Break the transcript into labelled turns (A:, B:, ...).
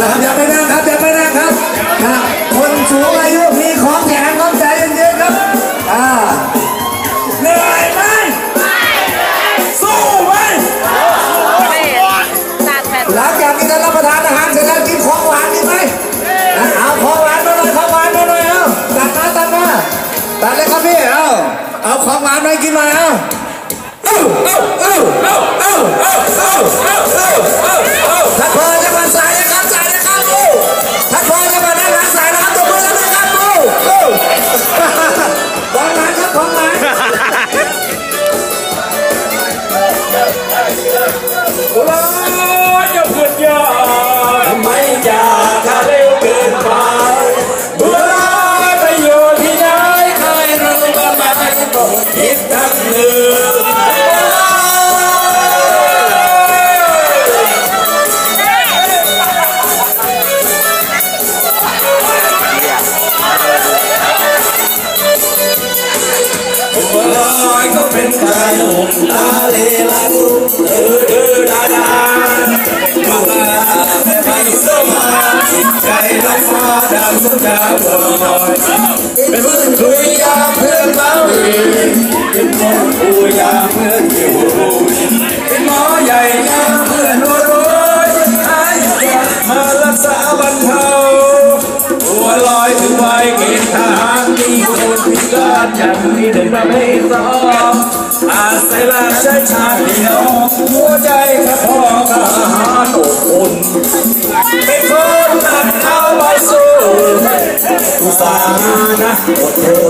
A: ละครับอย่า
B: ไปนั่งครับอย่าไปนั่งครับนะคนสูงอายุมีของแถมครับใจเย็นๆครับอ่าเหนื่อยไหมสู้ไหมหลังจากที่ได้รับประทานอาหารเสร็จแล้วกินของหวานดีไหมนะเอาของหวานมาหน่อยของหวานมาหน่อยเอาตัดมาตัดมาตัดเลยครับพี่เอาเอาของหวานมาให้กินหน่อยเอาเอาเอาเอาเอาเอาเอาเอาเอาเอา Ура! Я I'm cho kênh Ghiền Mì อ
A: ย่างนี้เด็กประเภทสองอาศัยลาใช้ชาเดียวหัวใจกระพองทหารอบอุ่นเป็นคนหนักเอาไปสู้อุตส่าห์นะอดทน